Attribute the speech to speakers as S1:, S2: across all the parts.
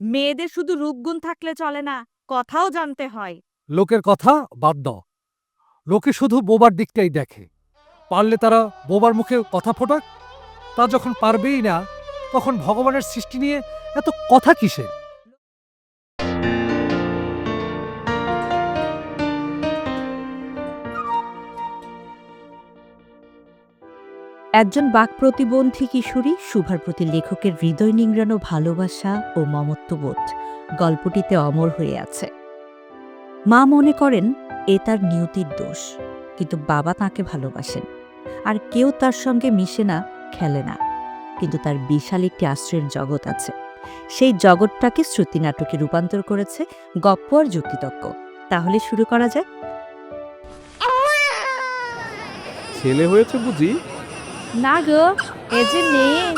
S1: মেয়েদের শুধু রূপগুণ থাকলে চলে না, কথাও জানতে হয়।
S2: লোকের কথা বাদ দাও। লোকে শুধু বোবার দিকটাই দেখে। পারলে তারা বোবার মুখে কথা ফোটাক? তা যখন পারবেই না, তখন ভগবানের সৃষ্টি নিয়ে এত কথা কিসের?
S3: একজন বাক প্রতিবন্ধী কিশোরী শুভার প্রতি লেখকের হৃদয় নিংড়ানো ভালোবাসা ও মমত্ববোধ। গল্পটিতে অমর হয়ে আছে। মা মনে করেন, এ তার নিয়তির দোষ, কিন্তু বাবা তাকে ভালোবাসেন। আর কেউ তার সঙ্গে মিশে না, খেলে না। কিন্তু তার বিশাল একটি আশ্রয়ের জগৎ আছে। সেই জগৎটাকে শ্রুতি নাটকে রূপান্তর করেছে গপ্প আর যুক্তিতক্ক তাহলে শুরু করা যায়
S4: ছেলে হয়েছে বুঝি?
S1: না গো এ যে মেয়ে।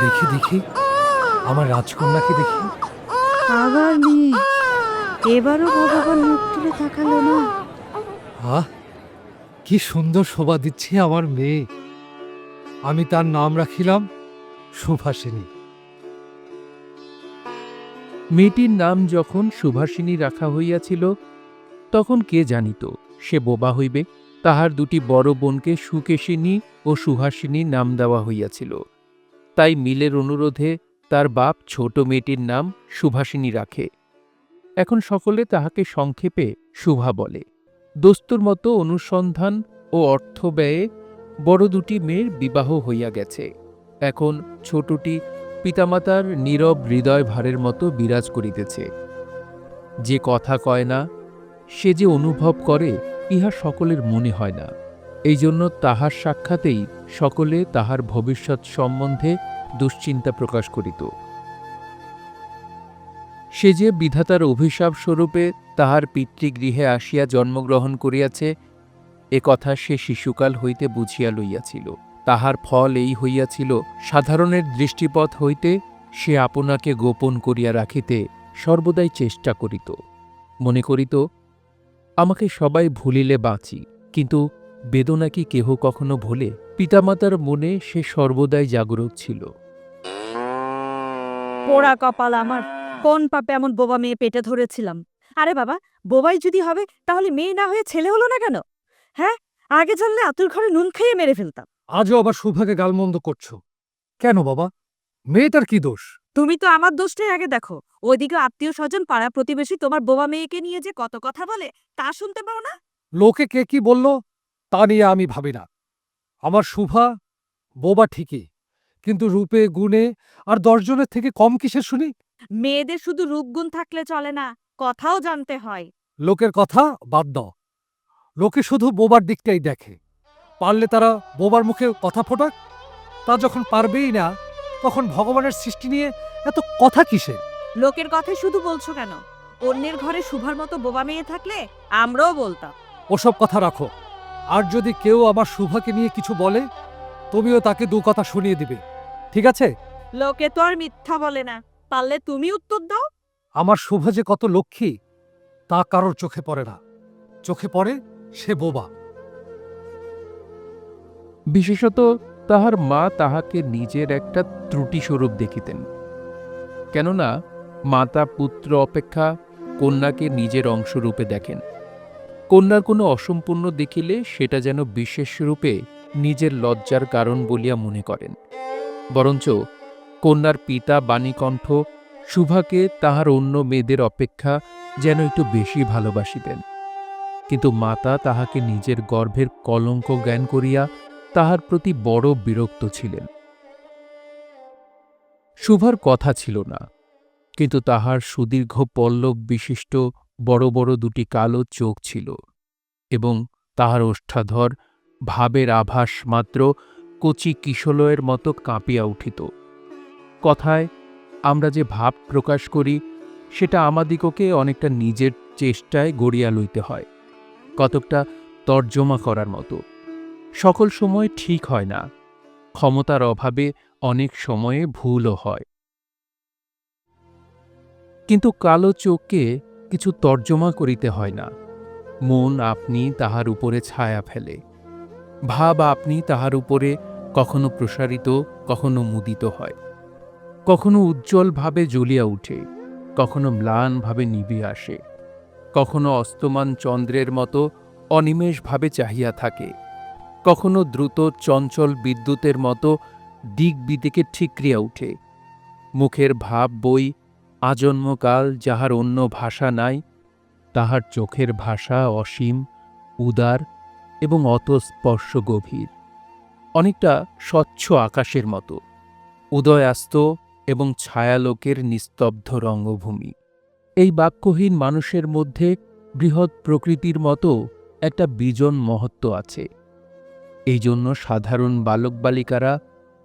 S2: দেখি দেখি। আমার রাজকন্যাকে দেখি।
S3: আবার মেয়ে। এবারও ভগবান মুখ তুলে তাকালো না।
S2: আহ কি সুন্দর শোভা দিচ্ছে আমার মেয়ে। আমি তার নাম রাখিলাম সুভাষিনী।
S4: মেয়েটির নাম যখন সুভাষিনী রাখা হইয়াছিল তখন কে জানিত সে বোবা হইবে? তাহার দুটি বড় বোনকে সুকেশিনী ও সুহাসিনী নাম দেওয়া হইয়াছিল। তাই মিলের অনুরোধে তার বাপ ছোট মেয়েটির নাম সুভাষিনী রাখে। এখন সকলে তাহাকে সংক্ষেপে শুভা বলে। দস্তুর মতো অনুসন্ধান ও অর্থ ব্যয়ে বড় দুটি মেয়ের বিবাহ হইয়া গেছে। এখন ছোটটি পিতামাতার নীরব হৃদয় ভারের মতো বিরাজ করিতেছে। যে কথা কয় না সে যে অনুভব করে, ইহা সকলের মনে হয় না। এই জন্য তাহার সাক্ষাতেই সকলে তাহার ভবিষ্যৎ সম্বন্ধে দুশ্চিন্তা প্রকাশ করিত। সে যে বিধাতার অভিশাপ স্বরূপে তাহার পিতৃগৃহে আসিয়া জন্মগ্রহণ করিয়াছে, এ কথা সে শিশুকাল হইতে বুঝিয়া লইয়াছিল। তাহার ফল এই হইয়াছিল, সাধারণের দৃষ্টিপথ হইতে সে আপনাকে গোপন করিয়া রাখিতে সর্বদাই চেষ্টা করিত। মনে করিত আমাকে সবাই ভুলিলে বাঁচি কিন্তু বেদনা কি কেহ কখনো ভোলে? পিতামাতার মনে সে সর্বদাই জাগরুক ছিল।
S1: পোড়া কপাল আমার কোন পাপে এমন বোবা মেয়ে পেটে ধরেছিলাম? আরে বাবা বোবাই যদি হবে তাহলে মেয়ে না হয়ে ছেলে হলো না কেন? হ্যাঁ আগে জানলে আতুর ঘরে নুন খেয়ে মেরে ফেলতাম।
S2: আজও আবার সুভাকে গালমন্দ করছ। কেন বাবা? মেয়েটার কি দোষ?
S1: তুমি তো আমার দোষটাই আগে দেখো। ওইদিকে আত্মীয় স্বজন পাড়া প্রতিবেশী তোমার বোবা মেয়েকে নিয়ে যে কত কথা বলে তা শুনতে পাও না?
S2: লোকে কে কি বলল তা নিয়ে আমি ভাবি না। আমার শুভা বোবা ঠিকই কিন্তু রূপে গুণে আর দশজনের থেকে কম কিসের শুনি?
S1: মেয়েদের শুধু রূপগুণ থাকলে চলে না কথাও জানতে হয়।
S2: লোকের কথা বাদ দাও। লোকে শুধু বোবার দিকটাই দেখে। পারলে তারা বোবার মুখে কথা ফোটাক। তা যখন পারবেই না তখন ভগবানের সৃষ্টি নিয়ে এত কথা কিসের?
S1: লোকের কথাই শুধু বলছো কেন? অন্যের ঘরে শুভার মতো বোবা মেয়ে থাকলে আমরাও বলতাম।
S2: ওসব কথা রাখো। আর যদি কেউ আমার শুভাকে নিয়ে কিছু বলে তুমিও তাকে দু কথা শুনিয়ে দিবে। ঠিক আছে?
S1: লোকে তো আর মিথ্যা বলে না। পারলে তুমি উত্তর দাও।
S2: আমার শুভা যে কত লক্ষ্মী তা কারোর চোখে পড়ে না। চোখে পড়ে সে বোবা।
S4: বিশেষত তাহার মা তাহাকে নিজের একটা ত্রুটিস্বরূপ দেখিতেন। কেননা, মাতা পুত্র অপেক্ষা কন্যাকে নিজের অংশরূপে দেখেন। কন্যার কোনো অসম্পূর্ণ দেখিলে সেটা যেন বিশেষ রূপে নিজের লজ্জার কারণ বলিয়া মনে করেন। বরঞ্চ কন্যার পিতা বাণীকণ্ঠ শুভাকে তাহার অন্য মেয়েদের অপেক্ষা যেন একটু বেশি ভালোবাসিতেন। কিন্তু মাতা তাহাকে নিজের গর্ভের কলঙ্ক জ্ঞান করিয়া তাহার প্রতি বড় বিরক্ত ছিলেন। শুভার কথা ছিল না, কিন্তু তাহার সুদীর্ঘ পল্লব বিশিষ্ট বড় বড় দুটি কালো চোখ ছিল এবং তাহার ওষ্ঠাধর ভাবের আভাস মাত্র কচি কিশলয়ের মতো কাঁপিয়া উঠিত। কথায়, আমরা যে ভাব প্রকাশ করি, সেটা আমাদিগকে অনেকটা নিজের চেষ্টায় গড়িয়া লইতে হয়, কতকটা তর্জমা করার মতো। সকল সময় ঠিক হয় না। ক্ষমতার অভাবে অনেক সময়ে ভুলও হয়। কিন্তু কালো চোখকে কিছু তর্জমা করিতে হয় না। মন আপনি তাহার উপরে ছায়া ফেলে। ভাব আপনি তাহার উপরে কখনো প্রসারিত, কখনো মুদিত হয়। কখনো উজ্জ্বলভাবে জ্বলিয়া উঠে, কখনো ম্লানভাবে নিভে আসে। কখনো অস্তমান চন্দ্রের মতো অনিমেষভাবে চাহিয়া থাকে। কখনো দ্রুত চঞ্চল বিদ্যুতের মতো দিক বিদিকে ঠিকরিয়া উঠে। মুখের ভাব বই, আজন্মকাল যাহার অন্য ভাষা নাই, তাহার চোখের ভাষা অসীম, উদার এবং অতস্পর্শ গভীর। অনেকটা স্বচ্ছ আকাশের মতো, উদয়াস্ত এবং ছায়ালোকের নিস্তব্ধ রঙ্গভূমি। এই বাক্যহীন মানুষের মধ্যে বৃহৎ প্রকৃতির মতো একটা বিজন মহত্ব আছে। এই জন্য সাধারণ বালক বালিকারা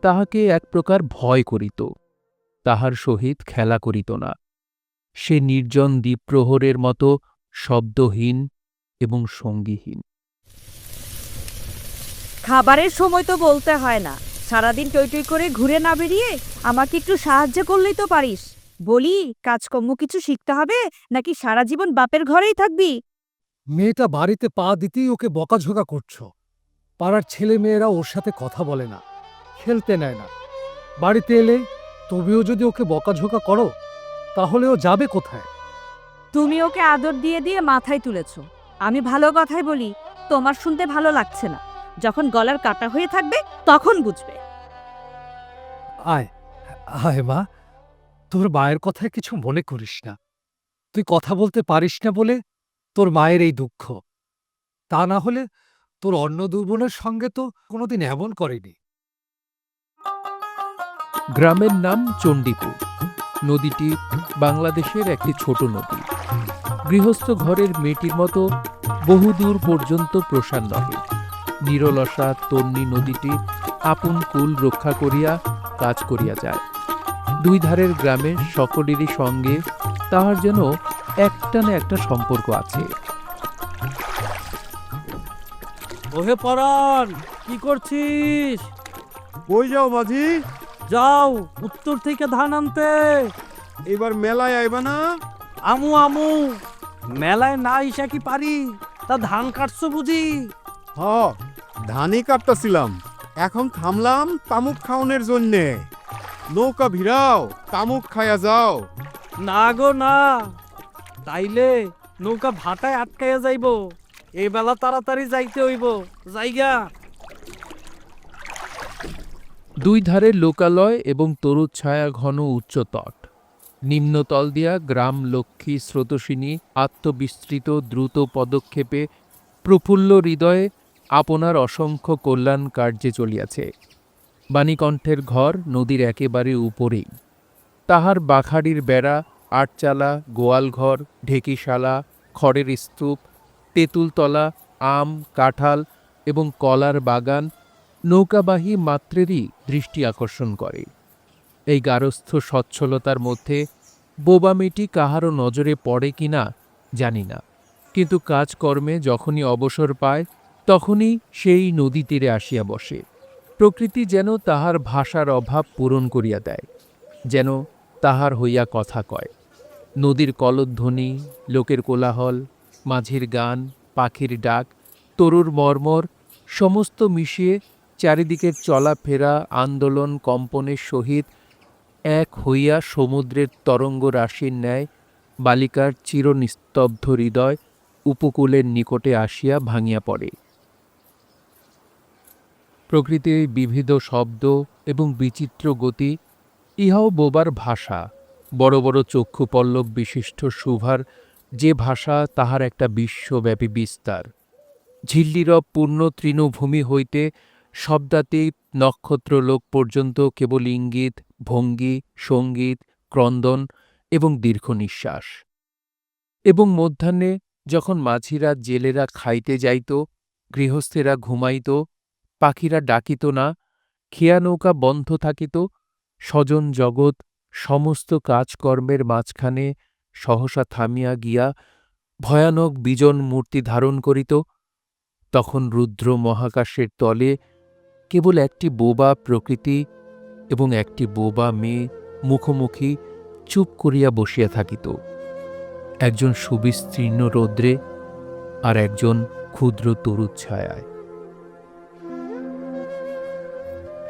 S4: তাহাকে এক প্রকার ভয় করিত তাহার সহিত খেলা করিত না। সে নির্জন দ্বীপ্রহরের মতো শব্দহীন এবং সঙ্গীহীন।
S1: খাবারের সময় তো বলতে হয় না। সারাদিন টই টই করে ঘুরে না বেরিয়ে আমাকে একটু সাহায্য করলেই তো পারিস। বলি কাজকর্ম কিছু শিখতে হবে নাকি সারা জীবন বাপের ঘরেই থাকবি?
S2: মেয়েটা বাড়িতে পা দিতেই ওকে বকাঝোকা করছ। পাড়ার ছেলে মেয়েরা ওর সাথে কথা বলে না খেলতে নেয় না। বাড়িতে এলে তবেও যদি ওকে বকাঝোকা করো তাহলে ও যাবে কোথায়?
S1: তুমি ওকে আদর দিয়ে দিয়ে মাথায় তুলেছ। আমি ভালো কথাই বলি তোমার শুনতে ভালো লাগছে না। যখন গলার কাটা হয়ে থাকবে তখন বুঝবে।
S2: আয় আয় মা তোর মায়ের কথায় কিছু মনে করিস না। তুই কথা বলতে পারিস না বলে তোর মায়ের এই দুঃখ। তা না হলে তোর অন্য দুর্বনের সঙ্গে তো কোনোদিন এমন করেনি।
S4: গ্রামের নাম চণ্ডীপুর। নদীটি বাংলাদেশের একটি ছোট নদী। গৃহস্থ ঘরের মেয়েটির মতো বহুদূর পর্যন্ত প্রসার নহে নিরলসা তন্নি নদীটি আপন কুল রক্ষা করিয়া কাজ করিয়া যায়। দুই ধারের গ্রামের সকলেরই সঙ্গে তাহার যেন একটা না একটা সম্পর্ক আছে।
S5: ওহে পরাণ কি করছিস?
S6: কই যাও মাঝি?
S5: যাও উত্তর থেকে ধান আনতে।
S6: এবার মেলায় আইবা না?
S5: আমু আমু মেলায় না ইসা কি পারি? তা ধান কাটছো বুঝি?
S6: হ ধানই কাটতাছিলাম। এখন থামলাম তামুক খাওনের জন্যে। নৌকা ভিড়াও তামুক খায়া যাও।
S5: না গো না। তাইলে নৌকা ভাটায় আটকাইয়া যাইব। এই বেলা তাড়াতাড়ি যাইতে হইব। জায়গা
S4: দুই ধারে লোকালয় এবং তরুচ্ছায়া ঘন উচ্চতট নিম্নতল দিয়া গ্রাম লক্ষ্মী স্রোতসিনী আত্মবিস্তৃত দ্রুত পদক্ষেপে প্রফুল্ল হৃদয়ে আপনার অসংখ্য কল্যাণ কার্যে চলিয়াছে। বাণীকণ্ঠের ঘর নদীর একেবারে উপরেই। তাহার বাখাড়ির বেড়া, আটচালা, গোয়ালঘর, ঢেকিশালা, খড়ের স্তূপ তেঁতুলতলা, আম, কাঁঠাল এবং কলার বাগান নৌকাবাহী মাত্রেরই দৃষ্টি আকর্ষণ করে। এই গারস্থ সচ্ছলতার মধ্যে বোবা মেয়েটি কাহারও নজরে পড়ে কিনা জানি না। কিন্তু কাজকর্মে যখনই অবসর পায়, তখনই সেই নদী তীরে আসিয়া বসে। প্রকৃতি যেন তাহার ভাষার অভাব পূরণ করিয়া দেয়, যেন তাহার হইয়া কথা কয়। নদীর কলধ্বনি, লোকের কোলাহল মাঝির গান, পাখির ডাক, তরুর মর্মর, সমস্ত মিশিয়ে চারিদিকের চলাফেরা আন্দোলন কম্পনের সহিত এক হইয়া সমুদ্রের তরঙ্গ রাশির ন্যায় বালিকার চিরনিস্তব্ধ হৃদয় উপকূলের নিকটে আসিয়া ভাঙিয়া পড়ে। প্রকৃতির বিবিধ শব্দ এবং বিচিত্র গতি ইহাও বোবার ভাষা। বড় বড় চক্ষুপল্লব বিশিষ্ট সুভার যে ভাষা তাহার একটা বিশ্বব্যাপী বিস্তার। ঝিল্লিরব পূর্ণ তৃণভূমি হইতে শব্দাতীত নক্ষত্রলোক পর্যন্ত কেবল ইঙ্গিত, ভঙ্গি, সংগীত, ক্রন্দন এবং দীর্ঘ নিঃশ্বাস এবং মধ্যাহ্নে যখন মাঝিরা জেলেরা খাইতে যাইত, গৃহস্থেরা ঘুমাইত, পাখিরা ডাকিত না, খেয়া নৌকা বন্ধ থাকিত, স্বজন জগৎ সমস্ত কাজকর্মের মাঝখানে সহসা থামিয়া গিয়া ভয়ানক বিজন মূর্তি ধারণ করিত, তখন রুদ্র মহাকাশের তলে কেবল একটি বোবা প্রকৃতি এবং একটি বোবা মেয়ে মুখোমুখি চুপ করিয়া বসিয়া থাকিত, একজন সুবিস্তীর্ণ রৌদ্রে আর একজন ক্ষুদ্র তরুচ্ছায়ায়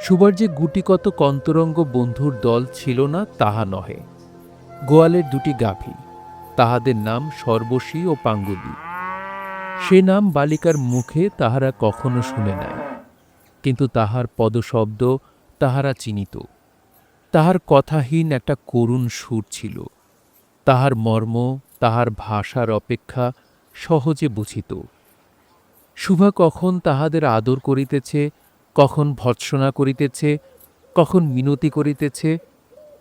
S4: সুবার যে গুটিকত কন্তরঙ্গ বন্ধুর দল ছিল না, তাহা নহে। গোয়ালের দুটি গাভী, তাহাদের নাম সর্বশী ও পাঙ্গুলি। সে নাম বালিকার মুখে তাহারা কখনো শুনে নাই, কিন্তু তাহার পদশব্দ তাহারা চিনিত। তাহার কথাহীন একটা করুণ সুর ছিল, তাহার মর্ম, তাহার ভাষার অপেক্ষা সহজে বুঝিত। শুভা কখন তাহাদের আদর করিতেছে, কখন ভৎসনা করিতেছে, কখন মিনতি করিতেছে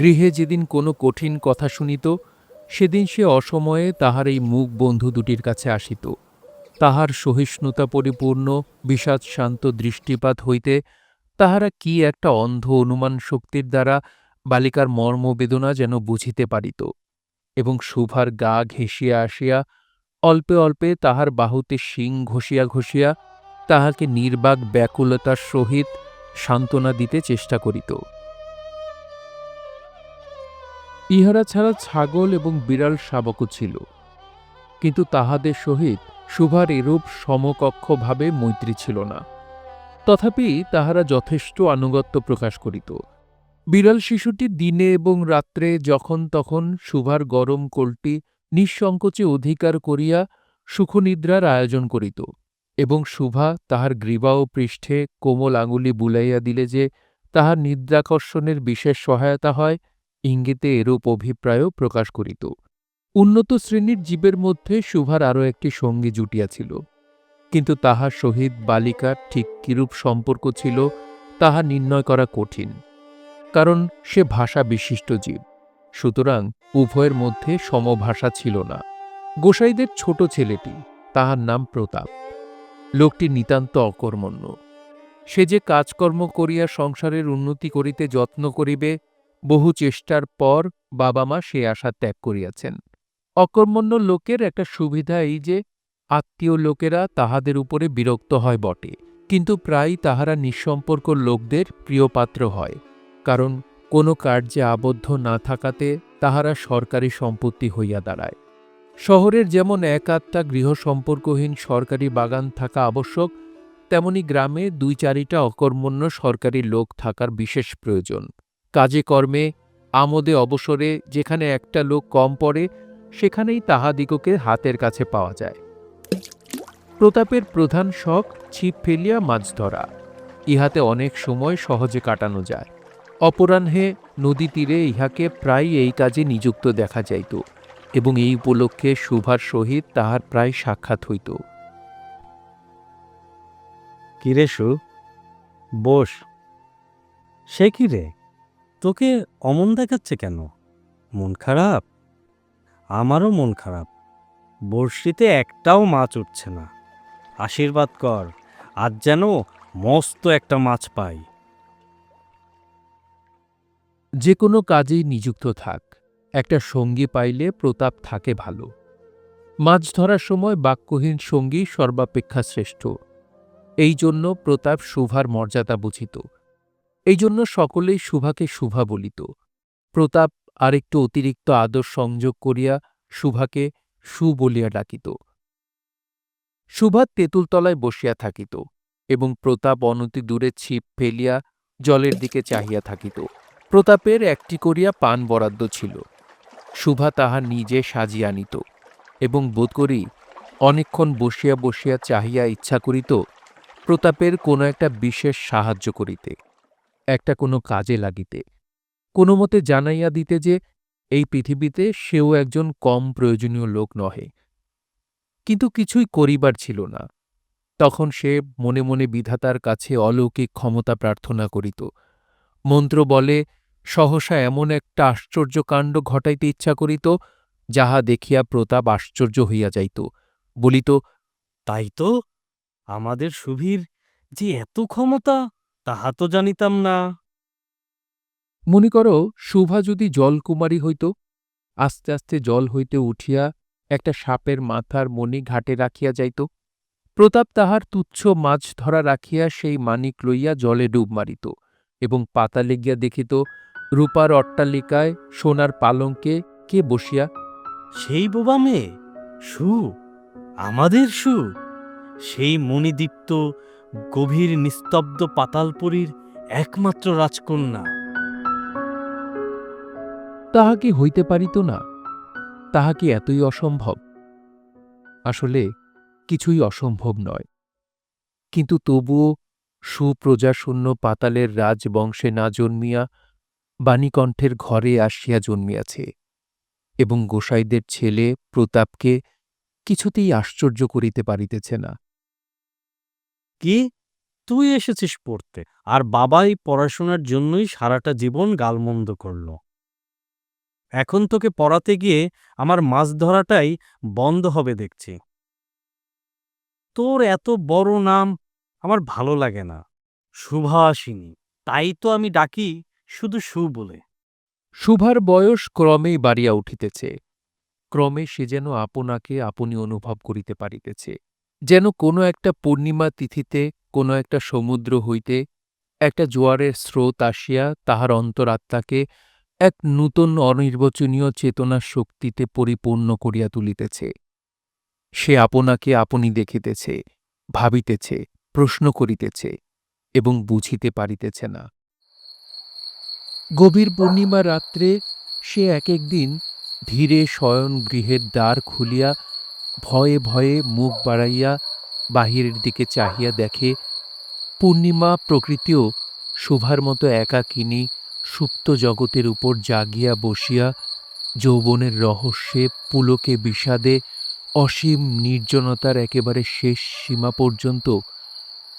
S4: গৃহে যেদিন কোনো কঠিন কথা শুনিত, সেদিন সে অসময়ে তাহার এই মুখ বন্ধু দুটির কাছে আসিত। তাহার সহিষ্ণুতা পরিপূর্ণ, বিষাদ শান্ত দৃষ্টিপাত হইতে তাহারা কি একটা অন্ধ অনুমান শক্তির দ্বারা বালিকার মর্মবেদনা যেন বুঝিতে পারিত, এবং শুভার গা ঘেঁষিয়া আসিয়া অল্পে অল্পে তাহার বাহুতে শিং ঘষিয়া ঘষিয়া তাহাকে নির্বাক ব্যাকুলতার সহিত সান্ত্বনা দিতে চেষ্টা করিত। ইহারা ছাড়া ছাগল এবং বিড়াল শাবকও ছিল। কিন্তু তাহাদের সহিত শুভার এরূপ সমকক্ষভাবে মৈত্রী ছিল না। তথাপি তাহারা যথেষ্ট আনুগত্য প্রকাশ করিত। বিড়াল শিশুটি দিনে এবং রাত্রে যখন তখন শুভার গরম কোলটি নিঃসংকোচে অধিকার করিয়া সুখনিদ্রার আয়োজন করিত এবং শুভা তাহার গ্রীবা ও পৃষ্ঠে কোমল আঙুলি বুলাইয়া দিলে যে তাহার নিদ্রাকর্ষণের বিশেষ সহায়তা হয় ইঙ্গিতে এরূপ অভিপ্রায়ও প্রকাশ করিত। উন্নত শ্রেণির জীবের মধ্যে শুভার আরও একটি সঙ্গী জুটিয়াছিল কিন্তু তাহার সহিত বালিকার ঠিক কিরূপ সম্পর্ক ছিল, তাহা নির্ণয় করা কঠিন। কারণ সে ভাষা বিশিষ্ট জীব, সুতরাং উভয়ের মধ্যে সমভাষা ছিল না। গোসাইদের ছোট ছেলেটি, তাহার নাম প্রতাপ। লোকটি নিতান্ত অকর্মণ্য। সে যে কাজকর্ম করিয়া সংসারের উন্নতি করিতে যত্ন করিবে বহু চেষ্টার পর বাবা মা সে আশা ত্যাগ করিয়াছেন। অকর্মণ্য লোকের একটা সুবিধা এই যে, আত্মীয় লোকেরা তাহাদের উপরে বিরক্ত হয় বটে, কিন্তু প্রায় তাহারা নিঃসম্পর্ক লোকদের প্রিয়পাত্র হয়, কারণ কোনো কার্যে আবদ্ধ না থাকাতে তাহারা সরকারি সম্পত্তি হইয়া দাঁড়ায়। শহরের যেমন এক আত্মা গৃহ সম্পর্কহীন সরকারি বাগান থাকা আবশ্যক, তেমনি গ্রামে দুই চারিটা অকর্মণ্য সরকারি লোক থাকার বিশেষ প্রয়োজন। কাজে কর্মে, আমোদে অবসরে যেখানে একটা লোক কম পড়ে, সেখানেই তাহাদিগকে হাতের কাছে পাওয়া যায়। প্রতাপের প্রধান শখ ছিপ ফেলিয়া মাছ ধরা। ইহাতে অনেক সময় সহজে কাটানো যায়। অপরাহ্নে নদী তীরে ইহাকে প্রায় এই কাজে নিযুক্ত দেখা যাইত এবং এই উপলক্ষে শুভার সহিত তাহার প্রায় সাক্ষাৎ হইত।
S7: কিরে সু? বস। সে কি রে তোকে অমন দেখাচ্ছে কেন? মন খারাপ? আমারও মন খারাপ। বড়শিতে একটাও মাছ উঠছে না। আশীর্বাদ কর, আজ যেন মস্ত একটা মাছ পাই।
S4: যে কোনো কাজেই নিযুক্ত থাক। একটা সঙ্গী পাইলে প্রতাপ থাকে ভালো। মাছ ধরার সময় বাক্যহীন সঙ্গী সর্বাপেক্ষা শ্রেষ্ঠ। এই জন্য প্রতাপ শুভার মর্যাদা বুঝিত। এই জন্য সকলেই শুভাকে শুভা বলিত। প্রতাপ আরেকটু অতিরিক্ত আদর সংযোগ করিয়া শুভাকে সু বলিয়া ডাকিত। শুভা তেঁতুলতলায় বসিয়া থাকিত এবং প্রতাপ অনতি দূরে ছিপ ফেলিয়া জলের দিকে চাহিয়া থাকিত। প্রতাপের একটি করিয়া পান বরাদ্দ ছিল। শুভা তাহা নিজে সাজিয়া আনিত এবং বোধ করি অনেকক্ষণ বসিয়া বসিয়া চাহিয়া ইচ্ছা করিত প্রতাপের কোনো একটা বিশেষ সাহায্য করিতে। একটা কোনো কাজে লাগিতে। কোনো মতে জানাইয়া দিতে যে, এই পৃথিবীতে সেও একজন কম প্রয়োজনীয় লোক নহে। কিন্তু কিছুই করিবার ছিল না। তখন সে মনে মনে বিধাতার কাছে অলৌকিক ক্ষমতা প্রার্থনা করিত। মন্ত্র বলে, সহসা এমন একটা আশ্চর্য কাণ্ড ঘটাইতে ইচ্ছা করিত, যাহা দেখিয়া প্রতাপ আশ্চর্য হইয়া যাইত। বলিত,
S7: তাই তো, আমাদের সুভীর যে এত ক্ষমতা তাহা তো জানিতাম না।
S4: মনে করো শুভা যদি জলকুমারী হইত আস্তে আস্তে জল হইতে উঠিয়া একটা সাপের মাথার মণি ঘাটে রাখিয়া যাইত প্রতাপ তাহার তুচ্ছ মাছ ধরা রাখিয়া সেই মানিক লইয়া জলে ডুব মারিত এবং পাতালে গিয়া দেখিত রূপার অট্টালিকায় সোনার পালঙ্কে কে বসিয়া?
S7: সেই বোবা মেয়ে? সু আমাদের সু। সেই মণিদীপ্ত গভীর নিস্তব্ধ পাতালপুরীর একমাত্র রাজকন্যা।
S4: তাহা কি হইতে পারিত না? তাহা কি এতই অসম্ভব? আসলে কিছুই অসম্ভব নয়। কিন্তু তবুও সুপ্রজাশূন্য পাতালের রাজবংশে না জন্মিয়া বাণীকণ্ঠের ঘরে আসিয়া জন্মিয়াছে এবং গোসাইদের ছেলে প্রতাপকে কিছুতেই আশ্চর্য করিতে পারিতেছে না।
S7: কি? তুই এসেছিস পড়তে, আর বাবাই পড়াশোনার জন্যই সারাটা জীবন গালমন্দ করল। এখন তোকে পড়াতে গিয়ে আমার মাছ ধরাটাই বন্ধ হবে দেখছি। তোর এত বড় নাম আমার ভালো লাগে না। সুভাষিনী, তাই তো আমি ডাকি শুধু সু বলে।
S4: শুভার বয়স ক্রমেই বাড়িয়া উঠিতেছে। ক্রমে সে যেন আপনাকে আপনি অনুভব করিতে পারিতেছে। যেন কোনো একটা পূর্ণিমা তিথিতে, কোনো একটা সমুদ্র হইতে, একটা জোয়ারের স্রোত আসিয়া তাহার অন্তরাত্মাকে এক নূতন অনির্বচনীয় চেতনার শক্তিতে পরিপূর্ণ করিয়া তুলিতেছে। সে আপনাকে আপনি দেখিতেছে, ভাবিতেছে, প্রশ্ন করিতেছে এবং বুঝিতে পারিতেছে না। গভীর পূর্ণিমা রাত্রে সে এক একদিন ধীরে শয়ন গৃহের দ্বার খুলিয়া ভয়ে ভয়ে মুখ বাড়াইয়া বাহিরের দিকে চাহিয়া দেখে, পূর্ণিমা প্রকৃতিও শোভার মতো একাকিনী সুপ্ত জগতের উপর জাগিয়া বসিয়া যৌবনের রহস্যে, পুলকে বিষাদে, অসীম নির্জনতার একেবারে শেষ সীমা পর্যন্ত,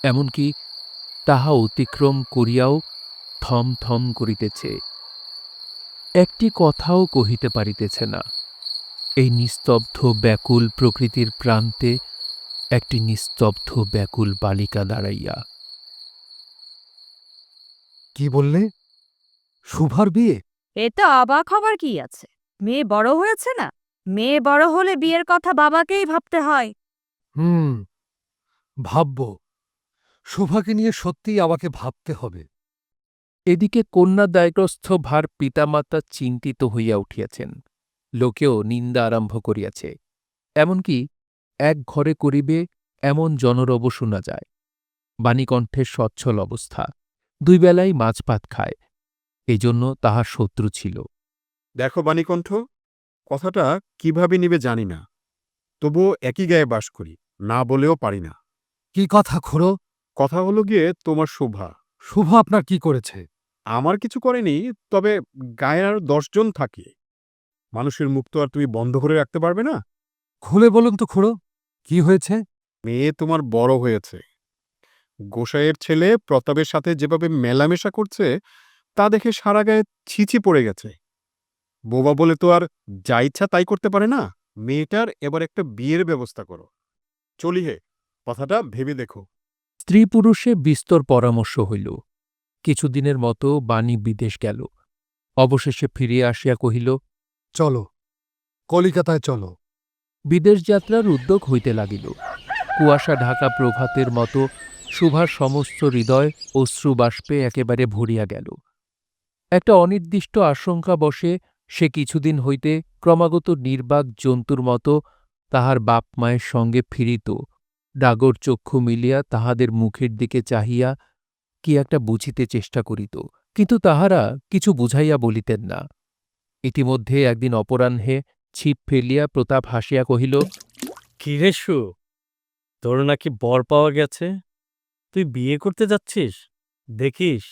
S4: এমনকি তাহা অতিক্রম করিয়াও থম থম করিতেছে। একটি কথাও কহিতে পারিতেছে না। এই নিস্তব্ধ ব্যাকুল প্রকৃতির প্রান্তে একটি নিস্তব্ধ ব্যাকুল বালিকা দাঁড়াইয়া।
S2: কি বললে? শুভার বিয়ে?
S1: এতে অবাক হবার কি আছে। মেয়ে বড় হয়েছে না? মেয়ে বড় হলে বিয়ের কথা বাবাকেই ভাবতে হয়।
S2: হুম ভাবব। শোভাকে নিয়ে সত্যিই আমাকে ভাবতে হবে।
S4: এদিকে কন্যা দায়গ্রস্ত ভার পিতামাতা চিন্তিত হইয়া উঠিয়াছেন। লোকেও নিন্দা আরম্ভ করিয়াছে এমনকি এক ঘরে করিবে এমন জনরব শোনা যায়। বাণীকণ্ঠের সচ্ছল অবস্থা দুই বেলাই মাছ ভাত খায় এই জন্য তাহার শত্রু ছিল।
S6: দেখো বাণীকণ্ঠ কথাটা কীভাবে নিবে জানি না তবুও একই গায়ে বাস করি না বলেও পারি না।
S2: কি কথা খুড়ো?
S6: কথা হলো গিয়ে তোমার শোভা।
S2: শুভ আপনার কি করেছে?
S6: আমার কিছু করেনি তবে গায়ে আরও দশজন থাকে। মানুষের মুখ তো আর তুমি বন্ধ করে রাখতে পারবে না?
S2: খুলে বলুন তো খুড়ো কি হয়েছে?
S6: মেয়ে তোমার বড় হয়েছে। গোসাইয়ের ছেলে প্রতাপের সাথে যেভাবে মেলামেশা করছে তা দেখে সারা গায়ে ছিচি পড়ে গেছে। বোবা বলে তো আর যা ইচ্ছা তাই করতে পারে না? মেয়েটার এবার একটা বিয়ের ব্যবস্থা করো। চলি হে কথাটা ভেবে দেখো।
S4: স্ত্রী পুরুষে বিস্তর পরামর্শ হইল। কিছুদিনের মতো বাণী বিদেশ গেল। অবশেষে ফিরিয়া আসিয়া কহিল
S2: চলো, কলিকাতায় চলো।
S4: বিদেশ যাত্রার উদ্যোগ হইতে লাগিল। কুয়াশা ঢাকা প্রভাতের মতো শুভার সমস্ত হৃদয় অশ্রুবাষ্পে একেবারে ভরিয়া গেল। একটা অনির্দিষ্ট আশঙ্কা বসে সে কিছুদিন হইতে ক্রমাগত নির্বাক জন্তুর মতো তাহার বাপ মায়ের সঙ্গে ফিরিত। ডাগর চক্ষু মিলিয়া তাহাদের মুখের দিকে চাহিয়া কি একটা বুঝিতে চেষ্টা করিত, কিন্তু তাহারা কিছু বুঝাইয়া বলিতেন না। ইতিমধ্যে একদিন অপরাহ্নে ছিপ ফেলিয়া প্রতাপ হাসিয়া কহিল
S7: কিরে সু? তোর নাকি বর পাওয়া গেছে? তুই বিয়ে করতে যাচ্ছিস? দেখিস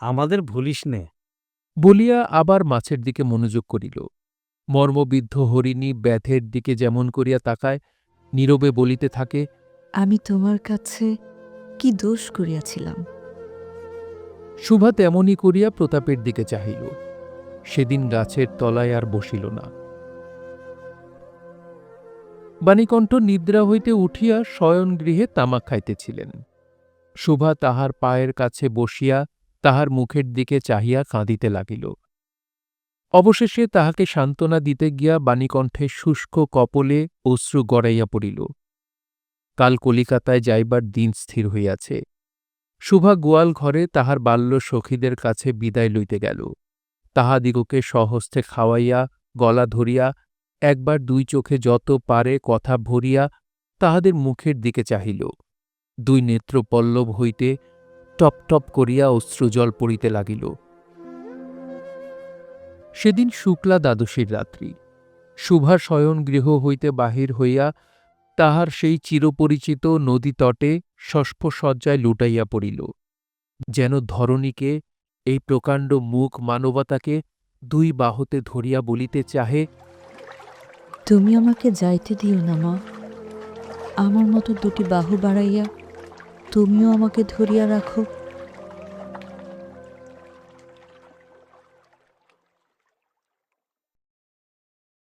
S7: আমাদের ভুলিস নে।
S4: বলিয়া আবার মাছের দিকে মনোযোগ করিল। মর্মবিদ্ধ হরিণী ব্যাথের দিকে যেমন করিয়া তাকায় নীরবে বলিতে থাকে
S3: আমি তোমার কাছে কি দোষ করিয়াছিলাম?
S4: শুভা তেমনি করিয়া প্রতাপের দিকে চাহিল। সেদিন গাছের তলায় আর বসিল না। বাণীকণ্ঠ নিদ্রা হইতে উঠিয়া শয়নগৃহে তামাক খাইতেছিলেন। শুভা তাহার পায়ের কাছে বসিয়া তাহার মুখের দিকে চাহিয়া কাঁদিতে লাগিল। অবশেষে তাহাকে সান্ত্বনা দিতে গিয়া বাণীকণ্ঠে শুষ্ক কপলে অশ্রু গড়াইয়া পড়িল। কাল কলিকাতায় যাইবার দিন স্থির হইয়াছে। শুভা গোয়াল ঘরে তাহার বাল্য সখীদের কাছে বিদায় লইতে গেল। তাহাদিগকে সহস্তে খাওয়াইয়া, গলা ধরিয়া, একবার দুই চোখে যত পারে কথা ভরিয়া তাহাদের মুখের দিকে চাহিল। দুই নেত্র পল্লব হইতে টপ টপ করিয়া অশ্রুজল পড়িতে লাগিল। সেদিন শুক্লা দ্বাদশীর রাত্রি। শুভা শয়ন গৃহ হইতে বাহির হইয়া তাহার সেই চিরপরিচিত নদী তটে শস্পসজ্জায় লুটাইয়া পড়িল। যেন ধরণীকে এই প্রকাণ্ড মুখ মানবতাকে দুই বাহুতে ধরিয়া বলিতে চাহে,
S3: তুমি আমাকে যাইতে দিও না, মা। আমার মতো দুটি বাহু বাড়াইয়া তুমিও আমাকে ধরিয়া রাখো।